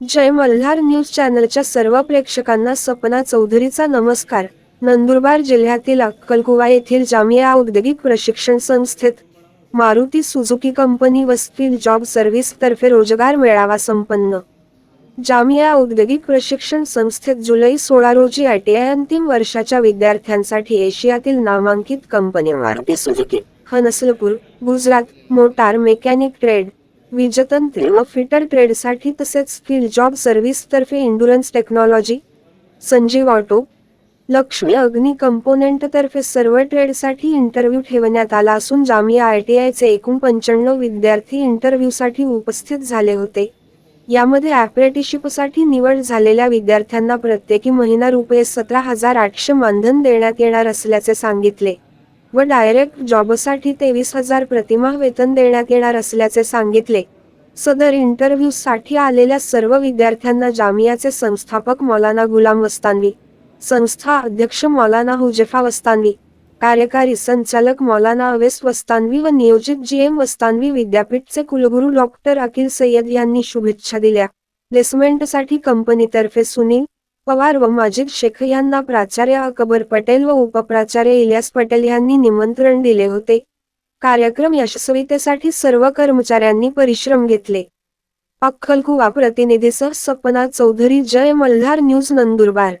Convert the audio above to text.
जय Malhar news चॅनलच्या सर्व प्रेक्षकांना सपना चौधरीचा नमस्कार. नंदुरबार जिल्ह्यातील अक्कलकुवा येथील जामिया औद्योगिक प्रशिक्षण संस्थेत मारुती सुझुकी कंपनी व स्किल जॉब सर्व्हिस तर्फे रोजगार मेळावा संपन्न. जामिया औद्योगिक प्रशिक्षण संस्थेत जुलै सोळा रोजी आयटीआय अंतिम वर्षाच्या विद्यार्थ्यांसाठी एशियातील नामांकित company Maruti Suzuki Hansalpur Gujarat motor mechanic trade विजतंत्र व फिटर ट्रेडसाठी तसेच स्किल जॉब सर्व्हिस तर्फे endurance technology Sanjeev auto Lakshmi Agni component तर्फे सर्व ट्रेडसाठी इंटरव्ह्यू ठेवण्यात आला असून जामिया आय टी आयचे एकूण पंच्याण्णव विद्यार्थी इंटरव्ह्यूसाठी उपस्थित झाले होते. यामध्ये ॲप्रेटिशिपसाठी निवड झालेल्या विद्यार्थ्यांना प्रत्येकी महिना रुपये सतरा हजार आठशे मानधन देण्यात येणार असल्याचे सांगितले. व डायरेक्ट जॉबसाठी तेवीस हजार प्रतिमाह वेतन देण्यात येणार असल्याचे सांगितले. सदर इंटरव्ह्यूसाठी आलेल्या सर्व विद्यार्थ्यांना जामियाचे संस्थापक मौलाना गुलाम वस्तानवी संस्था अध्यक्ष मौलाना हुजेफा वस्तानवी कार्यकारी संचालक मौलाना अवेस वस्तानवी व नियोजित जी एम वस्तानवी विद्यापीठचे कुलगुरू डॉक्टर अकिल सय्यद यांनी शुभेच्छा दिल्या. प्लेसमेंटसाठी कंपनीतर्फे सुनील पवार व माजिद शेख यांना प्राचार्य अकबर पटेल व उपप्राचार्य इलियास पटेल यांनी निमंत्रण दिले होते. कार्यक्रम यशस्वीतेसाठी सर्व कर्मचाऱ्यांनी परिश्रम घेतले. अक्कलकुवा प्रतिनिधीसह सपना चौधरी जय मल्हार न्यूज नंदुरबार.